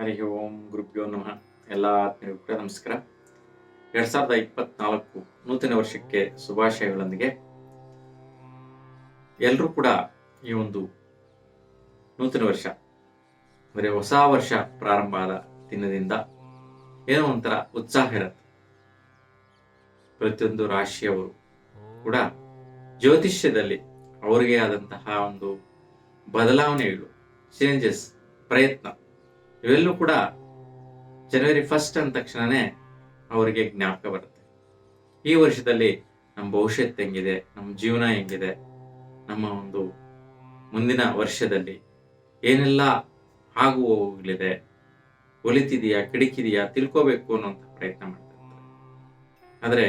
ಹರಿ ಓಂ ಗುರುಭ್ಯೋ ನಮಃ. ಎಲ್ಲ ಆತ್ಮೀಯರಿಗೂ ಕೂಡ ನಮಸ್ಕಾರ. ಎರಡ್ ಸಾವಿರದ ಇಪ್ಪತ್ನಾಲ್ಕು ನೂತನ ವರ್ಷಕ್ಕೆ ಶುಭಾಶಯಗಳೊಂದಿಗೆ ಎಲ್ಲರೂ ಕೂಡ ಈ ಒಂದು ನೂತನ ವರ್ಷ ಅಂದರೆ ಹೊಸ ವರ್ಷ ಪ್ರಾರಂಭ ಆದ ದಿನದಿಂದ ಏನೋ ಒಂಥರ ಉತ್ಸಾಹ ಇರುತ್ತೆ. ಪ್ರತಿಯೊಂದು ರಾಶಿಯವರು ಕೂಡ ಜ್ಯೋತಿಷ್ಯದಲ್ಲಿ ಅವರಿಗೆ ಆದಂತಹ ಒಂದು ಬದಲಾವಣೆಗಳು ಚೇಂಜಸ್ ಪ್ರಯತ್ನ ಇವೆಲ್ಲೂ ಕೂಡ ಜನವರಿ ಫಸ್ಟ್ ಅಂದ ತಕ್ಷಣನೇ ಅವರಿಗೆ ಜ್ಞಾಪಕ ಬರುತ್ತೆ. ಈ ವರ್ಷದಲ್ಲಿ ನಮ್ಮ ಭವಿಷ್ಯತ್ ಹೆಂಗಿದೆ, ನಮ್ಮ ಜೀವನ ಹೆಂಗಿದೆ, ನಮ್ಮ ಒಂದು ಮುಂದಿನ ವರ್ಷದಲ್ಲಿ ಏನೆಲ್ಲ ಆಗು ಹೋಗಲಿದೆ, ಒಲಿತಿದೆಯಾ, ಕಿಡಿಕಿದೆಯಾ, ತಿಳ್ಕೋಬೇಕು ಅನ್ನೋಂಥ ಪ್ರಯತ್ನ ಮಾಡ್ತಾ ಇರ್ತಾರೆ ಆದರೆ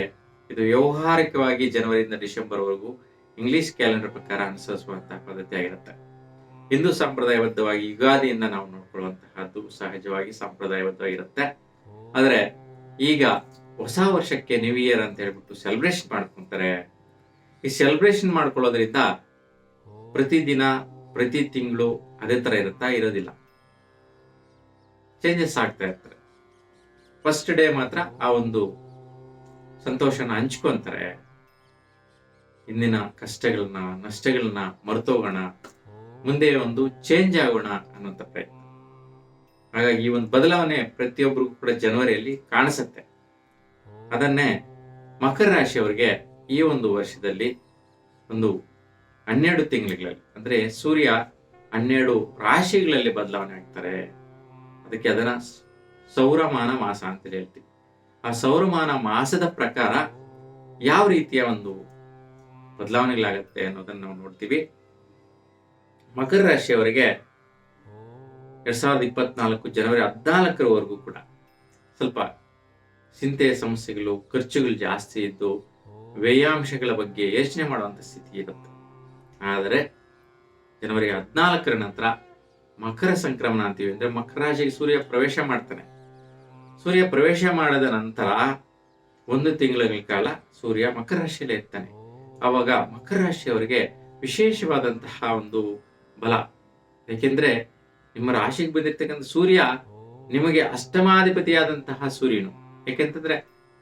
ಇದು ವ್ಯವಹಾರಿಕವಾಗಿ ಜನವರಿಯಿಂದ ಡಿಸೆಂಬರ್ವರೆಗೂ ಇಂಗ್ಲಿಷ್ ಕ್ಯಾಲೆಂಡರ್ ಪ್ರಕಾರ ಅನುಸರಿಸುವಂತಹ ಪದ್ಧತಿ ಆಗಿರುತ್ತೆ ಹಿಂದೂ ಸಂಪ್ರದಾಯಬದ್ಧವಾಗಿ ಯುಗಾದಿಯಿಂದ ನಾವು ನೋಡ್ಕೊಳ್ಳುವಂತಹದ್ದು ಸಹಜವಾಗಿ ಸಂಪ್ರದಾಯಬದ್ಧವಾಗಿರುತ್ತೆ. ಆದರೆ ಈಗ ಹೊಸ ವರ್ಷಕ್ಕೆ ನ್ಯೂ ಇಯರ್ ಅಂತ ಹೇಳ್ಬಿಟ್ಟು ಸೆಲೆಬ್ರೇಷನ್ ಮಾಡ್ಕೊಂತಾರೆ. ಈ ಸೆಲೆಬ್ರೇಷನ್ ಮಾಡ್ಕೊಳ್ಳೋದ್ರಿಂದ ಪ್ರತಿದಿನ, ಪ್ರತಿ ತಿಂಗಳು ಅದೇ ತರ ಇರುತ್ತಾ ಇರೋದಿಲ್ಲ. ಚೇಂಜಸ್ ಆಗ್ತಾ ಇರ್ತಾರೆ ಫಸ್ಟ್ ಡೇ ಮಾತ್ರ ಆ ಒಂದು ಸಂತೋಷನ ಹಂಚ್ಕೊಂತಾರೆ. ಇಂದಿನ ಕಷ್ಟಗಳನ್ನ, ನಷ್ಟಗಳನ್ನ ಮರೆತೋಗೋಣ. ಮುಂದೆ ಒಂದು ಚೇಂಜ್ ಆಗೋಣ ಅನ್ನೋಂಥ ಪ್ರಯತ್ನ. ಹಾಗಾಗಿ ಈ ಒಂದು ಬದಲಾವಣೆ ಪ್ರತಿಯೊಬ್ಬರಿಗೂ ಕೂಡ ಜನವರಿಯಲ್ಲಿ ಕಾಣಿಸುತ್ತೆ. ಅದನ್ನೇ ಮಕರ ರಾಶಿಯವರಿಗೆ ಈ ಒಂದು ವರ್ಷದಲ್ಲಿ ಒಂದು ಹನ್ನೆರಡು ತಿಂಗಳುಗಳಲ್ಲಿ, ಅಂದ್ರೆ ಸೂರ್ಯ ಹನ್ನೆರಡು ರಾಶಿಗಳಲ್ಲಿ ಬದಲಾವಣೆ ಆಗ್ತಾರೆ. ಅದಕ್ಕೆ ಅದನ್ನ ಸೌರಮಾನ ಮಾಸ ಅಂತ ಹೇಳ್ತೀವಿ. ಆ ಸೌರಮಾನ ಮಾಸದ ಪ್ರಕಾರ ಯಾವ ರೀತಿಯ ಒಂದು ಬದಲಾವಣೆಗಳಾಗತ್ತೆ ಅನ್ನೋದನ್ನ ನಾವು ನೋಡ್ತೀವಿ. ಮಕರ ರಾಶಿಯವರಿಗೆ ಎರಡ್ ಸಾವಿರದ ಇಪ್ಪತ್ನಾಲ್ಕು ಜನವರಿ ಹದಿನಾಲ್ಕರವರೆಗೂ ಕೂಡ ಸ್ವಲ್ಪ ಚಿಂತೆಯ ಸಮಸ್ಯೆಗಳು, ಖರ್ಚುಗಳು ಜಾಸ್ತಿ ಇದ್ದು ವ್ಯಯಾಂಶಗಳ ಬಗ್ಗೆ ಯೋಚನೆ ಮಾಡುವಂತ ಸ್ಥಿತಿ ಇರುತ್ತೆ. ಆದರೆ ಜನವರಿ ಹದಿನಾಲ್ಕರ ನಂತರ ಮಕರ ಸಂಕ್ರಮಣ ಅಂತೀವಿ ಅಂದ್ರೆ ಮಕರ ರಾಶಿಗೆ ಸೂರ್ಯ ಪ್ರವೇಶ ಮಾಡ್ತಾನೆ. ಸೂರ್ಯ ಪ್ರವೇಶ ಮಾಡಿದ ನಂತರ ಒಂದು ತಿಂಗಳ ಕಾಲ ಸೂರ್ಯ ಮಕರ ರಾಶಿಯಲ್ಲೇ ಇರ್ತಾನೆ. ಆವಾಗ ಮಕರ ರಾಶಿಯವರಿಗೆ ವಿಶೇಷವಾದಂತಹ ಒಂದು ಬಲ. ಯಾಕೆಂದ್ರೆ ನಿಮ್ಮ ರಾಶಿಗೆ ಬಂದಿರ್ತಕ್ಕಂಥ ಸೂರ್ಯ ನಿಮಗೆ ಅಷ್ಟಮಾಧಿಪತಿಯಾದಂತಹ ಸೂರ್ಯನು. ಯಾಕೆಂತಂದ್ರೆ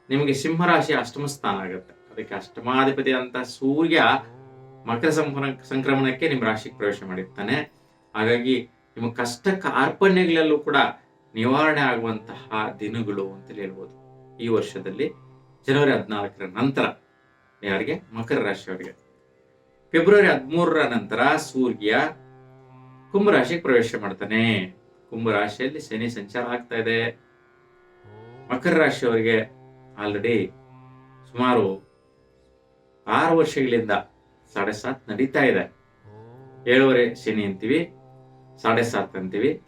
ನಿಮಗೆ ಸಿಂಹ ರಾಶಿ ಅಷ್ಟಮ ಸ್ಥಾನ ಆಗುತ್ತೆ. ಅದಕ್ಕೆ ಅಷ್ಟಮಾಧಿಪತಿ ಅಂತ ಸೂರ್ಯ ಮಕರ ಸಂಕ್ರ ಸಂಕ್ರಮಣಕ್ಕೆ ನಿಮ್ಮ ರಾಶಿಗೆ ಪ್ರವೇಶ ಮಾಡಿರ್ತಾನೆ. ಹಾಗಾಗಿ ನಿಮ್ಮ ಕಷ್ಟ ಕಾರ್ಪಣ್ಯಗಳಲ್ಲೂ ಕೂಡ ನಿವಾರಣೆ ಆಗುವಂತಹ ದಿನಗಳು ಅಂತ ಹೇಳ್ಬೋದು. ಈ ವರ್ಷದಲ್ಲಿ ಜನವರಿ ಹದಿನಾಲ್ಕರ ನಂತರ ಯಾರಿಗೆ? ಮಕರ ರಾಶಿಯವರಿಗೆ. ಫೆಬ್ರವರಿ ಹದಿಮೂರರ ನಂತರ ಸೂರ್ಯ ಕುಂಭರಾಶಿಗೆ ಪ್ರವೇಶ ಮಾಡ್ತಾನೆ. ಕುಂಭರಾಶಿಯಲ್ಲಿ ಶನಿ ಸಂಚಾರ ಆಗ್ತಾ ಇದೆ. ಮಕರ ರಾಶಿಯವರಿಗೆ ಆಲ್ರೆಡಿ ಸುಮಾರು ಆರು ವರ್ಷಗಳಿಂದ ಸಾಡೆ ಸಾತ್ ನಡೀತಾ ಇದೆ. ಏಳುವರೆ ಶನಿ ಅಂತೀವಿ ಸಾಡೆ ಸಾತ್ ಅಂತೀವಿ.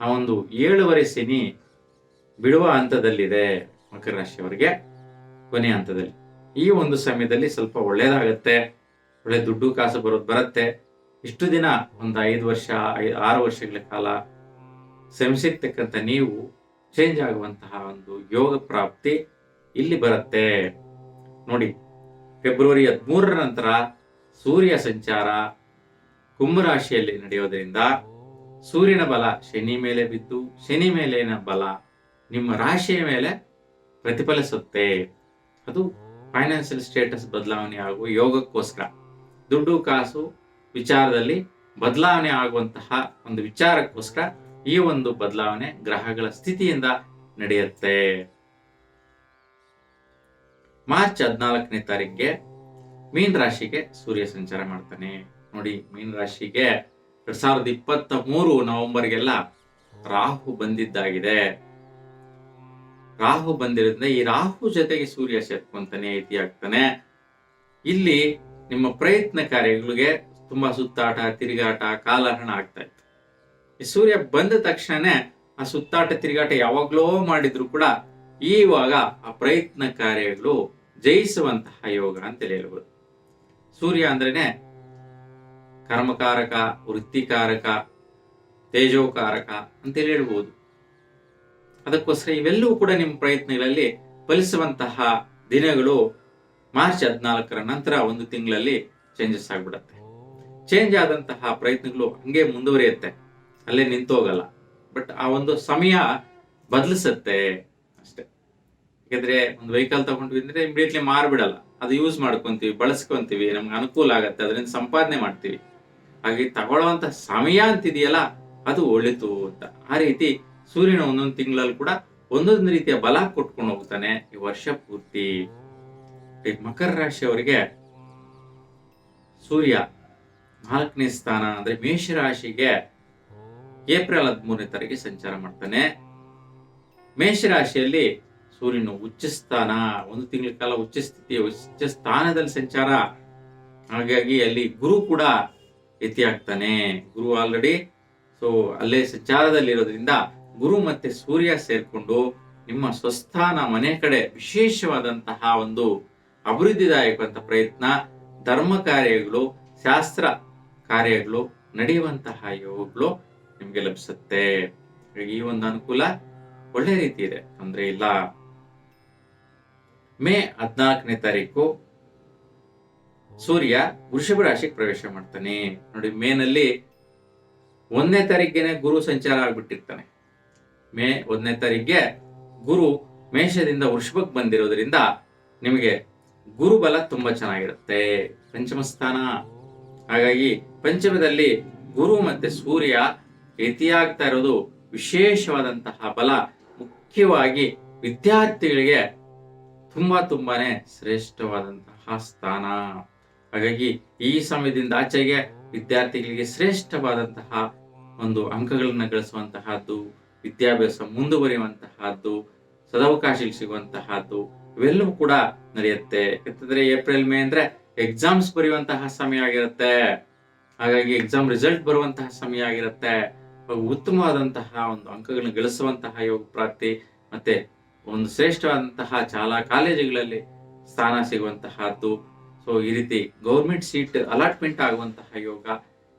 ಆ ಒಂದು ಏಳುವರೆ ಶನಿ ಬಿಡುವ ಹಂತದಲ್ಲಿದೆ ಮಕರ ರಾಶಿಯವರಿಗೆ ಕೊನೆ ಹಂತದಲ್ಲಿ. ಈ ಒಂದು ಸಮಯದಲ್ಲಿ ಸ್ವಲ್ಪ ಒಳ್ಳೇದಾಗತ್ತೆ. ಒಳ್ಳೆ ದುಡ್ಡು, ಕಾಸು ಬರೋದು ಬರುತ್ತೆ. ಇಷ್ಟು ದಿನ, ಒಂದು ಐದು ವರ್ಷ ಆರು ವರ್ಷಗಳ ಕಾಲ ಶ್ರಮಿಸಿರ್ತಕ್ಕಂಥ ನೀವು ಚೇಂಜ್ ಆಗುವಂತಹ ಒಂದು ಯೋಗ ಪ್ರಾಪ್ತಿ ಇಲ್ಲಿ ಬರುತ್ತೆ. ನೋಡಿ ಫೆಬ್ರವರಿ ಹದಿಮೂರರ ನಂತರ ಸೂರ್ಯ ಸಂಚಾರ ಕುಂಭರಾಶಿಯಲ್ಲಿ ನಡೆಯೋದ್ರಿಂದ ಸೂರ್ಯನ ಬಲ ಶನಿ ಮೇಲೆ ಬಿದ್ದು, ಶನಿ ಮೇಲಿನ ಬಲ ನಿಮ್ಮ ರಾಶಿಯ ಮೇಲೆ ಪ್ರತಿಫಲಿಸುತ್ತೆ. ಅದು ಫೈನಾನ್ಷಿಯಲ್ ಸ್ಟೇಟಸ್ ಬದಲಾವಣೆ ಆಗುವ ಯೋಗಕ್ಕೋಸ್ಕರ. ದುಡ್ಡು, ಕಾಸು ವಿಚಾರದಲ್ಲಿ ಬದಲಾವಣೆ ಆಗುವಂತಹ ಒಂದು ವಿಚಾರಕ್ಕೋಸ್ಕರ ಈ ಒಂದು ಬದಲಾವಣೆ ಗ್ರಹಗಳ ಸ್ಥಿತಿಯಿಂದ ನಡೆಯುತ್ತೆ. ಮಾರ್ಚ್ ಹದಿನಾಲ್ಕನೇ ತಾರೀಕಿಗೆ ಮೀನ್ ರಾಶಿಗೆ ಸೂರ್ಯ ಸಂಚಾರ ಮಾಡ್ತಾನೆ. ನೋಡಿ, ಮೀನ್ ರಾಶಿಗೆ ಎರಡ್ ಸಾವಿರದ ಇಪ್ಪತ್ತ ಮೂರು ನವೆಂಬರ್ಗೆಲ್ಲ ರಾಹು ಬಂದಿದ್ದಾಗಿದೆ. ರಾಹು ಬಂದಿರೋದ್ರಿಂದ ಈ ರಾಹು ಜೊತೆಗೆ ಸೂರ್ಯ ಸೇರ್ಕೊಂತಾನೆ ಇತಿ ಆಗ್ತಾನೆ ಇಲ್ಲಿ ನಿಮ್ಮ ಪ್ರಯತ್ನ ಕಾರ್ಯಗಳಿಗೆ ತುಂಬಾ ಸುತ್ತಾಟ, ತಿರುಗಾಟ, ಕಾಲಹರಣ ಆಗ್ತಾ ಇತ್ತು. ಸೂರ್ಯ ಬಂದ ತಕ್ಷಣನೇ ಆ ಸುತ್ತಾಟ, ತಿರುಗಾಟ ಯಾವಾಗ್ಲೋ ಮಾಡಿದ್ರು ಕೂಡ ಈವಾಗ ಆ ಪ್ರಯತ್ನ ಕಾರ್ಯಗಳು ಜಯಿಸುವಂತಹ ಯೋಗ ಅಂತ ಹೇಳ್ಬೋದು. ಸೂರ್ಯ ಅಂದ್ರೇನೆ ಕರ್ಮಕಾರಕ, ವೃತ್ತಿಕಾರಕ, ತೇಜೋಕಾರಕ ಅಂತ ಹೇಳ್ಬೋದು. ಅದಕ್ಕೋಸ್ಕರ ಇವೆಲ್ಲವೂ ಕೂಡ ನಿಮ್ಮ ಪ್ರಯತ್ನಗಳಲ್ಲಿ ಫಲಿಸುವಂತಹ ದಿನಗಳು ಮಾರ್ಚ್ ಹದಿನಾಲ್ಕರ ನಂತರ ಒಂದು ತಿಂಗಳಲ್ಲಿ ಚೇಂಜಸ್ ಆಗ್ಬಿಡತ್ತೆ. ಚೇಂಜ್ ಆದಂತಹ ಪ್ರಯತ್ನಗಳು ಹಂಗೆ ಮುಂದುವರಿಯುತ್ತೆ. ಅಲ್ಲೇ ನಿಂತೋಗಲ್ಲ ಬಟ್ ಆ ಒಂದು ಸಮಯ ಬದಲಿಸುತ್ತೆ ಅಷ್ಟೇ. ಯಾಕಂದ್ರೆ ಒಂದು ವೆಹಿಕಲ್ ತಗೊಂಡ್ವಿ ಅಂದ್ರೆ ಇಮಿಡಿಯೇಟ್ಲಿ ಮಾರ್ಬಿಡಲ್ಲ. ಅದು ಯೂಸ್ ಮಾಡ್ಕೊಂತೀವಿ, ಬಳಸ್ಕೊಂತೀವಿ, ನಮ್ಗೆ ಅನುಕೂಲ ಆಗತ್ತೆ, ಅದರಿಂದ ಸಂಪಾದನೆ ಮಾಡ್ತೀವಿ. ಹಾಗೆ ತಗೊಳ್ಳುವಂತ ಸಮಯ ಅಂತಿದೆಯಲ್ಲ, ಅದು ಒಳಿತು ಅಂತ. ಆ ರೀತಿ ಸೂರ್ಯನ ಒಂದೊಂದು ತಿಂಗಳಲ್ಲಿ ಕೂಡ ಒಂದೊಂದು ರೀತಿಯ ಬಲ ಕೊಟ್ಕೊಂಡು ಹೋಗ್ತಾನೆ ಈ ವರ್ಷ ಪೂರ್ತಿ. ಮಕರ ರಾಶಿಯವರಿಗೆ ಸೂರ್ಯ ನಾಲ್ಕನೇ ಸ್ಥಾನ ಅಂದ್ರೆ ಮೇಷರಾಶಿಗೆ ಏಪ್ರಿಲ್ ಹದಿಮೂರನೇ ತಾರೀಕಿಗೆ ಸಂಚಾರ ಮಾಡ್ತಾನೆ. ಮೇಷರಾಶಿಯಲ್ಲಿ ಸೂರ್ಯನು ಉಚ್ಚ ಸ್ಥಾನ, ಒಂದು ತಿಂಗಳ ಕಾಲ ಉಚ್ಚ ಸ್ಥಿತಿ, ಉಚ್ಚ ಸ್ಥಾನದಲ್ಲಿ ಸಂಚಾರ. ಹಾಗಾಗಿ ಅಲ್ಲಿ ಗುರು ಕೂಡ ಯತಿ ಆಗ್ತಾನೆ ಗುರು ಆಲ್ರೆಡಿ ಸೊ ಅಲ್ಲೇ ಸಂಚಾರದಲ್ಲಿ ಇರೋದ್ರಿಂದ ಗುರು ಮತ್ತೆ ಸೂರ್ಯ ಸೇರ್ಕೊಂಡು ನಿಮ್ಮ ಸ್ವಸ್ಥಾನ ಮನೆ ಕಡೆ ವಿಶೇಷವಾದಂತಹ ಒಂದು ಅಭಿವೃದ್ಧಿದಾಯಕವಂತ ಪ್ರಯತ್ನ, ಧರ್ಮ ಕಾರ್ಯಗಳು, ಶಾಸ್ತ್ರ ಕಾರ್ಯಗಳು ನಡೆಯುವಂತಹ ಯೋಗಗಳು ನಿಮ್ಗೆ ಲಭಿಸುತ್ತೆ. ಈ ಒಂದು ಅನುಕೂಲ ಒಳ್ಳೆ ರೀತಿ ಇದೆ. ತೊಂದರೆ ಇಲ್ಲ, ಮೇ ಹದಿನಾಲ್ಕನೇ ತಾರೀಕು ಸೂರ್ಯ ವೃಷಭ ರಾಶಿಗೆ ಪ್ರವೇಶ ಮಾಡ್ತಾನೆ. ನೋಡಿ, ಮೇನಲ್ಲಿ ಒಂದನೇ ತಾರೀಕಿಗೆ ಗುರು ಸಂಚಾರ ಆಗ್ಬಿಟ್ಟಿರ್ತಾನೆ. ಮೇ ಒಂದನೇ ತಾರೀಕಿಗೆ ಗುರು ಮೇಷದಿಂದ ವೃಷಭಕ್ಕೆ ಬಂದಿರೋದ್ರಿಂದ ನಿಮಗೆ ಗುರುಬಲ ತುಂಬಾ ಚೆನ್ನಾಗಿರುತ್ತೆ. ಪಂಚಮ ಸ್ಥಾನ. ಹಾಗಾಗಿ ಪಂಚಮದಲ್ಲಿ ಗುರು ಮತ್ತೆ ಸೂರ್ಯ ರೀತಿಯಾಗ್ತಾ ಇರೋದು ವಿಶೇಷವಾದಂತಹ ಬಲ. ಮುಖ್ಯವಾಗಿ ವಿದ್ಯಾರ್ಥಿಗಳಿಗೆ ತುಂಬಾ ತುಂಬಾನೇ ಶ್ರೇಷ್ಠವಾದಂತಹ ಸ್ಥಾನ. ಹಾಗಾಗಿ ಈ ಸಮಯದಿಂದ ಆಚೆಗೆ ವಿದ್ಯಾರ್ಥಿಗಳಿಗೆ ಶ್ರೇಷ್ಠವಾದಂತಹ ಒಂದು ಅಂಕಗಳನ್ನು ಗಳಿಸುವಂತಹದ್ದು, ವಿದ್ಯಾಭ್ಯಾಸ ಮುಂದುವರಿಯುವಂತಹದ್ದು ಸದಾವಕಾಶ ಸಿಗುವಂತಹದ್ದು, ಇವೆಲ್ಲವೂ ಕೂಡ ನಡೆಯುತ್ತೆ. ಯಾಕಂತಂದ್ರೆ ಏಪ್ರಿಲ್ ಮೇ ಅಂದ್ರೆ ಎಕ್ಸಾಮ್ಸ್ ಬರೆಯುವಂತಹ ಸಮಯ ಆಗಿರುತ್ತೆ. ಹಾಗಾಗಿ ಎಕ್ಸಾಮ್ ರಿಸಲ್ಟ್ ಬರುವಂತಹ ಸಮಯ ಆಗಿರುತ್ತೆ. ಉತ್ತಮವಾದಂತಹ ಒಂದು ಅಂಕಗಳನ್ನು ಗಳಿಸುವಂತಹ ಯೋಗ ಪ್ರಾಪ್ತಿ, ಮತ್ತೆ ಒಂದು ಶ್ರೇಷ್ಠವಾದಂತಹ ಶಾಲಾ ಕಾಲೇಜುಗಳಲ್ಲಿ ಸ್ಥಾನ ಸಿಗುವಂತಹದ್ದು. ಸೊ ಈ ರೀತಿ ಗೌರ್ಮೆಂಟ್ ಸೀಟ್ ಅಲಾಟ್ಮೆಂಟ್ ಆಗುವಂತಹ ಯೋಗ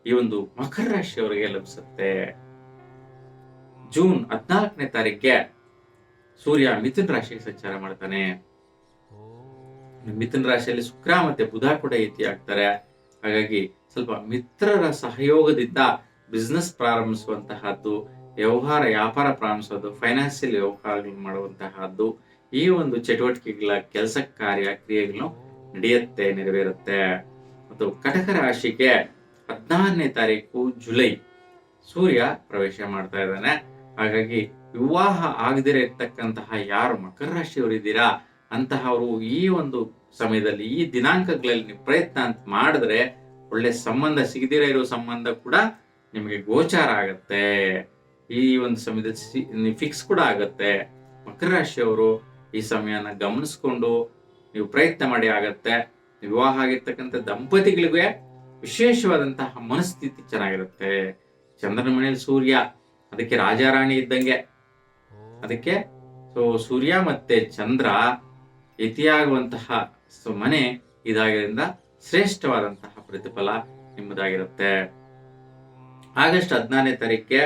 ಈ ಒಂದು ಮಕರ ರಾಶಿಯವರಿಗೆ ಲಭಿಸುತ್ತೆ. ಜೂನ್ ಹದಿನಾಲ್ಕನೇ ತಾರೀಕಿಗೆ ಸೂರ್ಯ ಮಿಥುನ್ ರಾಶಿಗೆ ಸಂಚಾರ ಮಾಡ್ತಾನೆ. ಮಿಥುನ್ ರಾಶಿಯಲ್ಲಿ ಶುಕ್ರ ಮತ್ತೆ ಬುಧ ಕೂಡ ಯತಿ ಆಗ್ತಾರೆ. ಹಾಗಾಗಿ ಸ್ವಲ್ಪ ಮಿತ್ರರ ಸಹಯೋಗದಿಂದ ಬಿಸ್ನೆಸ್ ಪ್ರಾರಂಭಿಸುವಂತಹದ್ದು, ವ್ಯವಹಾರ, ವ್ಯಾಪಾರ ಪ್ರಾರಂಭಿಸೋದು ಫೈನಾನ್ಸಿಯಲ್ ವ್ಯವಹಾರಗಳು ಮಾಡುವಂತಹದ್ದು, ಈ ಒಂದು ಚಟುವಟಿಕೆಗಳ ಕೆಲಸ ಕಾರ್ಯ, ಕ್ರಿಯೆಗಳು ನಡೆಯುತ್ತೆ, ನೆರವೇರುತ್ತೆ. ಮತ್ತು ಕಟಕ ರಾಶಿಗೆ ಹದಿನಾರನೇ ತಾರೀಕು ಜುಲೈ ಸೂರ್ಯ ಪ್ರವೇಶ ಮಾಡ್ತಾ ಇದ್ದಾನೆ. ಹಾಗಾಗಿ ವಿವಾಹ ಆಗದಿರ ಇರ್ತಕ್ಕಂತಹ ಯಾರು ಮಕರ ರಾಶಿಯವರು ಇದ್ದೀರಾ? ಅಂತಹವರು ಈ ಒಂದು ಸಮಯದಲ್ಲಿ ಈ ದಿನಾಂಕಗಳಲ್ಲಿ ನೀವು ಪ್ರಯತ್ನ ಅಂತ ಮಾಡಿದ್ರೆ ಒಳ್ಳೆ ಸಂಬಂಧ ಸಿಗದಿರ ಇರೋ ಸಂಬಂಧ ಕೂಡ ನಿಮಗೆ ಗೋಚಾರ ಆಗತ್ತೆ. ಈ ಒಂದು ಸಮಯದಲ್ಲಿ ಫಿಕ್ಸ್ ಕೂಡ ಆಗತ್ತೆ. ಮಕರ ರಾಶಿಯವರು ಈ ಸಮಯನ ಗಮನಿಸ್ಕೊಂಡು ನೀವು ಪ್ರಯತ್ನ ಮಾಡಿ ಆಗತ್ತೆ. ವಿವಾಹ ಆಗಿರ್ತಕ್ಕಂಥ ದಂಪತಿಗಳಿಗೆ ವಿಶೇಷವಾದಂತಹ ಮನಸ್ಥಿತಿ ಚೆನ್ನಾಗಿರುತ್ತೆ. ಚಂದ್ರನ ಮನೆಯಲ್ಲಿ ಸೂರ್ಯ ಅದಕ್ಕೆ ರಾಜಾರಾಣಿ ಇದ್ದಂಗೆ. ಅದಕ್ಕೆ ಸೊ ಸೂರ್ಯ ಮತ್ತೆ ಚಂದ್ರ ಯತಿಯಾಗುವಂತಹ ಸೊ ಮನೆ ಇದಾಗಿರೋದ್ರಿಂದ ಶ್ರೇಷ್ಠವಾದಂತಹ ಪ್ರತಿಫಲ ನಿಮ್ಮದಾಗಿರುತ್ತೆ. ಆಗಸ್ಟ್ ಹದಿನಾರನೇ ತಾರೀಕಿಗೆ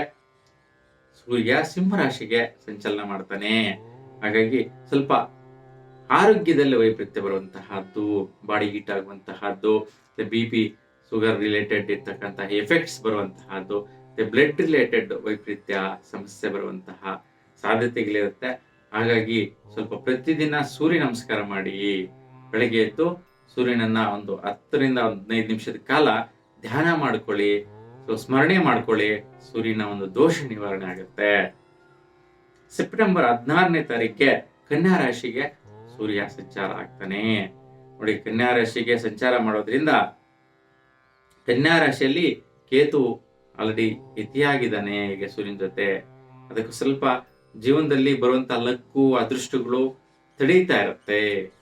ಸೂರ್ಯ ಸಿಂಹರಾಶಿಗೆ ಸಂಚಲನ ಮಾಡ್ತಾನೆ. ಹಾಗಾಗಿ ಸ್ವಲ್ಪ ಆರೋಗ್ಯದಲ್ಲಿ ವೈಪರೀತ್ಯ ಬರುವಂತಹದ್ದು, ಬಾಡಿ ಹೀಟ್ ಆಗುವಂತಹದ್ದು ಬಿ ಪಿ ಶುಗರ್ ರಿಲೇಟೆಡ್ ಇರ್ತಕ್ಕಂತಹ ಎಫೆಕ್ಟ್ಸ್ ಬರುವಂತಹದ್ದು ಬ್ಲಡ್ ರಿಲೇಟೆಡ್ ವೈಪರೀತ್ಯ ಸಮಸ್ಯೆ ಬರುವಂತಹ ಸಾಧ್ಯತೆಗಳಿರುತ್ತೆ. ಹಾಗಾಗಿ ಸ್ವಲ್ಪ ಪ್ರತಿದಿನ ಸೂರ್ಯ ನಮಸ್ಕಾರ ಮಾಡಿ ಬೆಳಗ್ಗೆ ಎದ್ದು ಸೂರ್ಯನನ್ನ ಒಂದು ಹತ್ತರಿಂದ ಹದಿನೈದು ನಿಮಿಷದ ಕಾಲ ಧ್ಯಾನ ಮಾಡ್ಕೊಳ್ಳಿ ಸೊ ಸ್ಮರಣೆ ಮಾಡ್ಕೊಳ್ಳಿ ಸೂರ್ಯನ ಒಂದು ದೋಷ ನಿವಾರಣೆ ಆಗುತ್ತೆ. ಸೆಪ್ಟೆಂಬರ್ ಹದಿನಾರನೇ ತಾರೀಕಿಗೆ ಕನ್ಯಾ ರಾಶಿಗೆ ಸೂರ್ಯ ಸಂಚಾರ ಆಗ್ತಾನೆ. ನೋಡಿ ಕನ್ಯಾ ರಾಶಿಗೆ ಸಂಚಾರ ಮಾಡೋದ್ರಿಂದ ಕನ್ಯಾ ರಾಶಿಯಲ್ಲಿ ಕೇತು ಆಲ್ರೆಡಿ ಯತಿಯಾಗಿದ್ದಾನೆ ಈಗ ಸೂರ್ಯನ ಜೊತೆ. ಅದಕ್ಕೆ ಸ್ವಲ್ಪ ಜೀವನದಲ್ಲಿ ಬರುವಂತ ಲಕ್ಕು, ಅದೃಷ್ಟಗಳು ತಡೀತಾ ಇರುತ್ತೆ,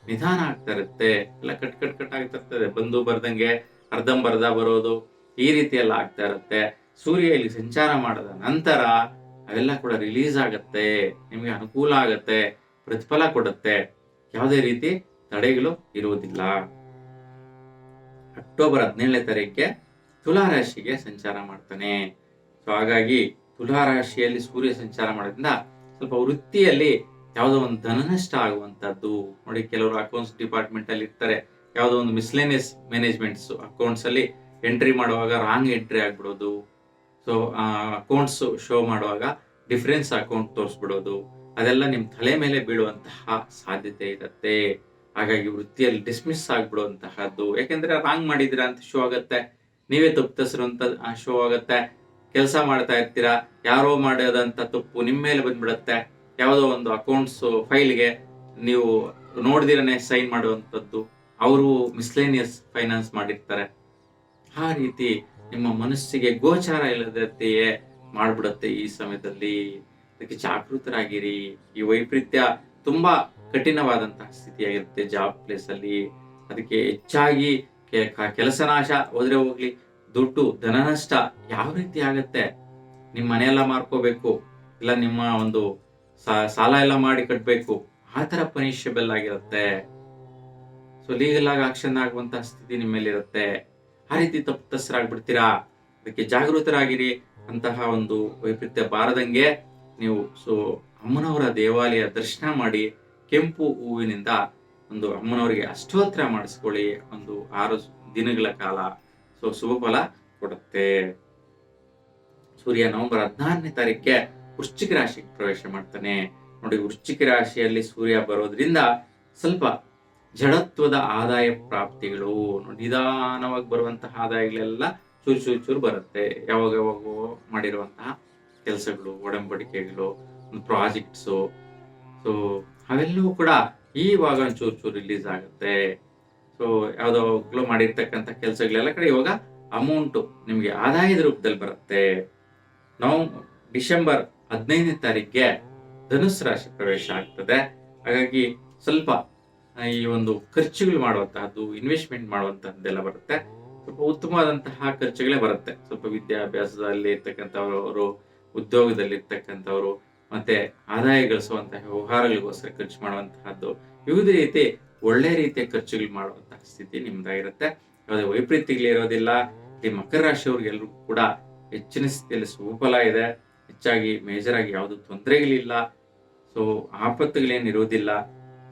ನಿಧಾನ ಆಗ್ತಾ ಇರುತ್ತೆ, ಎಲ್ಲ ಕಟ್ ಕಟ್ ಕಟ್ ಆಗ್ತಾ ಇರ್ತದೆ ಬಂದು ಬರ್ದಂಗೆ ಅರ್ಧಂಬರ್ಧ ಬರೋದು ಈ ರೀತಿ ಎಲ್ಲ ಆಗ್ತಾ ಇರುತ್ತೆ. ಸೂರ್ಯ ಇಲ್ಲಿ ಸಂಚಾರ ಮಾಡದ ನಂತರ ಅವೆಲ್ಲ ಕೂಡ ರಿಲೀಸ್ ಆಗತ್ತೆ, ನಿಮಗೆ ಅನುಕೂಲ ಆಗತ್ತೆ, ಪ್ರತಿಫಲ ಕೊಡುತ್ತೆ. ಯಾವುದೇ ರೀತಿ ತಡೆಗಳು ಇರುವುದಿಲ್ಲ. ಅಕ್ಟೋಬರ್ ಹದಿನೇಳನೇ ತಾರೀಕಿಗೆ ತುಲಾ ರಾಶಿಗೆ ಸಂಚಾರ ಮಾಡ್ತಾನೆ. ಸೊ ಹಾಗಾಗಿ ತುಲಾ ರಾಶಿಯಲ್ಲಿ ಸೂರ್ಯ ಸಂಚಾರ ಮಾಡೋದ್ರಿಂದ ಸ್ವಲ್ಪ ವೃತ್ತಿಯಲ್ಲಿ ಯಾವುದೋ ಒಂದು ಧನನಷ್ಟ ಆಗುವಂತದ್ದು ನೋಡಿ, ಕೆಲವರು ಅಕೌಂಟ್ಸ್ ಡಿಪಾರ್ಟ್ಮೆಂಟ್ ಅಲ್ಲಿ ಇರ್ತಾರೆ. ಯಾವುದೋ ಒಂದು ಮಿಸ್ಲೇನಿಯಸ್ ಮ್ಯಾನೇಜ್ಮೆಂಟ್ಸ್ ಅಕೌಂಟ್ಸ್ ಅಲ್ಲಿ ಎಂಟ್ರಿ ಮಾಡುವಾಗ ರಾಂಗ್ ಎಂಟ್ರಿ ಆಗ್ಬಿಡೋದು. ಸೊ ಅಕೌಂಟ್ಸ್ ಶೋ ಮಾಡುವಾಗ ಡಿಫರೆನ್ಸ್ ಅಕೌಂಟ್ ತೋರಿಸ್ಬಿಡೋದು. ಅದೆಲ್ಲ ನಿಮ್ಮ ತಲೆ ಮೇಲೆ ಬೀಳುವಂತಹ ಸಾಧ್ಯತೆ ಇರುತ್ತೆ. ಹಾಗಾಗಿ ವೃತ್ತಿಯಲ್ಲಿ ಡಿಸ್ಮಿಸ್ ಆಗ್ಬಿಡುವಂತಹದ್ದು. ಯಾಕೆಂದ್ರೆ ರಾಂಗ್ ಮಾಡಿದ್ರ ಅಂತ ಶೋ ಆಗುತ್ತೆ. ನೀವೇ ತಪ್ಪಿತಸ್ರು ಅಂತ ಶೋ ಆಗುತ್ತೆ. ಕೆಲಸ ಮಾಡ್ತಾ ಇರ್ತೀರಾ? ಯಾರೋ ಮಾಡಿದಂಥ ತಪ್ಪು ನಿಮ್ಮ ಮೇಲೆ ಬಂದ್ಬಿಡುತ್ತೆ. ಯಾವುದೋ ಒಂದು ಅಕೌಂಟ್ಸ್ ಫೈಲ್ಗೆ ನೀವು ನೋಡ್ದಿರನೆ ಸೈನ್ ಮಾಡುವಂಥದ್ದು. ಅವರು ಮಿಸ್ಲೇನಿಯಸ್ ಫೈನಾನ್ಸ್ ಮಾಡಿರ್ತಾರೆ. ಆ ರೀತಿ ನಿಮ್ಮ ಮನಸ್ಸಿಗೆ ಗೋಚಾರ ಇಲ್ಲದಂತೆಯೇ ಮಾಡಿಬಿಡುತ್ತೆ ಈ ಸಮಯದಲ್ಲಿ. ಅದಕ್ಕೆ ಜಾಗೃತರಾಗಿರಿ. ಈ ವೈಪರೀತ್ಯ ತುಂಬಾ ಕಠಿಣವಾದಂತಹ ಸ್ಥಿತಿಯಾಗಿರುತ್ತೆ ಜಾಬ್ ಪ್ಲೇಸ್ ಅಲ್ಲಿ. ಅದಕ್ಕೆ ಹೆಚ್ಚಾಗಿ ಕೆಲಸ ನಾಶ ಹೋದ್ರೆ ಹೋಗ್ಲಿ. ದುಡ್ಡು ಧನ ನಷ್ಟ ಯಾವ ರೀತಿ ಆಗತ್ತೆ? ನಿಮ್ಮ ಮನೆಯೆಲ್ಲ ಮಾರ್ಕೋಬೇಕು, ಇಲ್ಲ ನಿಮ್ಮ ಒಂದು ಸಾಲ ಎಲ್ಲ ಮಾಡಿ ಕಟ್ಟಬೇಕು ಆ ತರ ಪನಿಷಬಲ್ ಆಗಿರುತ್ತೆ. ಸೊ ಲೀಗಲ್ ಆಗಿ ಆಕ್ಷನ್ ಆಗುವಂತಹ ಸ್ಥಿತಿ ನಿಮ್ಮ ಮೇಲೆ ಆ ರೀತಿ ತಪ್ಪಿತಸ್ಥರಾಗ್ಬಿಡ್ತೀರಾ ಅದಕ್ಕೆ ಜಾಗೃತರಾಗಿರಿ ಅಂತಹ ಒಂದು ವೈಪರೀತ್ಯ ಬಾರದಂಗೆ ನೀವು ಸೊ, ಅಮ್ಮನವರ ದೇವಾಲಯ ದರ್ಶನ ಮಾಡಿ, ಕೆಂಪು ಹೂವಿನಿಂದ ಒಂದು ಅಮ್ಮನವರಿಗೆ ಅಷ್ಟೋತ್ರ ಮಾಡಿಸ್ಕೊಳ್ಳಿ. ಒಂದು ಆರು ದಿನಗಳ ಕಾಲ. ಸೊ ಶುಭ ಫಲ ಕೊಡುತ್ತೆ. ಸೂರ್ಯ ನವೆಂಬರ್ ಹದಿನಾರನೇ ತಾರೀಕಿಗೆ ವೃಶ್ಚಿಕ ರಾಶಿಗೆ ಪ್ರವೇಶ ಮಾಡ್ತಾನೆ. ನೋಡಿ, ವೃಶ್ಚಿಕ ರಾಶಿಯಲ್ಲಿ ಸೂರ್ಯ ಬರೋದ್ರಿಂದ ಸ್ವಲ್ಪ ಜಡತ್ವದ ಆದಾಯ ಪ್ರಾಪ್ತಿಗಳು ನಿಧಾನವಾಗಿ ಬರುವಂತಹ ಆದಾಯಗಳೆಲ್ಲ ಚೂರು ಚೂರು ಚೂರು ಬರುತ್ತೆ. ಯಾವಾಗ ಯಾವಾಗ ಮಾಡಿರುವಂತಹ ಕೆಲಸಗಳು, ಒಡಂಬಡಿಕೆಗಳು ಪ್ರಾಜೆಕ್ಟ್ಸು. ಸೊ ಅವೆಲ್ಲವೂ ಕೂಡ ಈವಾಗ ಚೂರು ಚೂರು ರಿಲೀಸ್ ಆಗುತ್ತೆ. ಸೊ ಯಾವುದೋ ಮಾಡಿರ್ತಕ್ಕಂಥ ಕೆಲಸಗಳೆಲ್ಲ ಕಡೆ ಇವಾಗ ಅಮೌಂಟ್ ನಿಮಗೆ ಆದಾಯದ ರೂಪದಲ್ಲಿ ಬರುತ್ತೆ. ನಾವು ಡಿಸೆಂಬರ್ ಹದಿನೈದನೇ ತಾರೀಕಿಗೆ ಧನುಸ್ ರಾಶಿ ಪ್ರವೇಶ ಆಗ್ತದೆ. ಹಾಗಾಗಿ ಸ್ವಲ್ಪ ಈ ಒಂದು ಖರ್ಚುಗಳು ಮಾಡುವಂತಹದ್ದು ಇನ್ವೆಸ್ಟ್ಮೆಂಟ್ ಮಾಡುವಂತಹದ್ದೆಲ್ಲ ಬರುತ್ತೆ. ಸ್ವಲ್ಪ ಉತ್ತಮವಾದಂತಹ ಖರ್ಚುಗಳೇ ಬರುತ್ತೆ. ಸ್ವಲ್ಪ ವಿದ್ಯಾಭ್ಯಾಸದಲ್ಲಿ ಇರ್ತಕ್ಕಂಥವ್ರು ಉದ್ಯೋಗದಲ್ಲಿ ಇರ್ತಕ್ಕಂಥವ್ರು ಮತ್ತೆ ಆದಾಯ ಗಳಿಸುವಂತಹ ವ್ಯವಹಾರಗಳಿಗೋಸ್ಕರ ಖರ್ಚು ಮಾಡುವಂತಹದ್ದು. ವಿವಿಧ ರೀತಿ ಒಳ್ಳೆ ರೀತಿಯ ಖರ್ಚುಗಳು ಮಾಡುವಂತಹ ಸ್ಥಿತಿ ನಿಮ್ದಾಗಿರುತ್ತೆ ಯಾವುದೇ ವೈಪರೀತ್ಯಗಳಿರೋದಿಲ್ಲ ಈ ಮಕರ ರಾಶಿಯವ್ರಿಗೆಲ್ಲರೂ ಕೂಡ ಹೆಚ್ಚಿನ ಸ್ಥಿತಿಯಲ್ಲಿ ಸುಫಲ ಇದೆ. ಹೆಚ್ಚಾಗಿ ಮೇಜರ್ ಆಗಿ ಯಾವುದು ತೊಂದರೆಗಳಿಲ್ಲ. ಸೊ ಆಪತ್ತುಗಳೇನು ಇರೋದಿಲ್ಲ.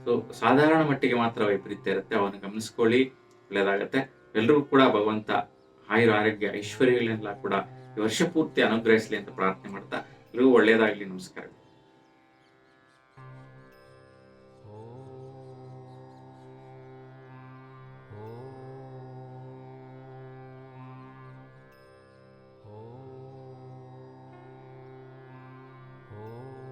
ಸೊ ಸಾಧಾರಣ ಮಟ್ಟಿಗೆ ಮಾತ್ರ ವೈಪರೀತ್ಯ ಇರುತ್ತೆ. ಅವನ್ನು ಗಮನಿಸ್ಕೊಳ್ಳಿ. ಒಳ್ಳೇದಾಗತ್ತೆ. ಎಲ್ರಿಗೂ ಕೂಡ ಭಗವಂತ ಆಯುರ ಆರೋಗ್ಯ, ಐಶ್ವರ್ಯಗಳನ್ನೆಲ್ಲ ಕೂಡ ಈ ವರ್ಷ ಪೂರ್ತಿ ಅನುಗ್ರಹಿಸಲಿ ಅಂತ ಪ್ರಾರ್ಥನೆ ಮಾಡ್ತಾ ಎಲ್ಲರಿಗೂ ಒಳ್ಳೇದಾಗಲಿ. ನಮಸ್ಕಾರ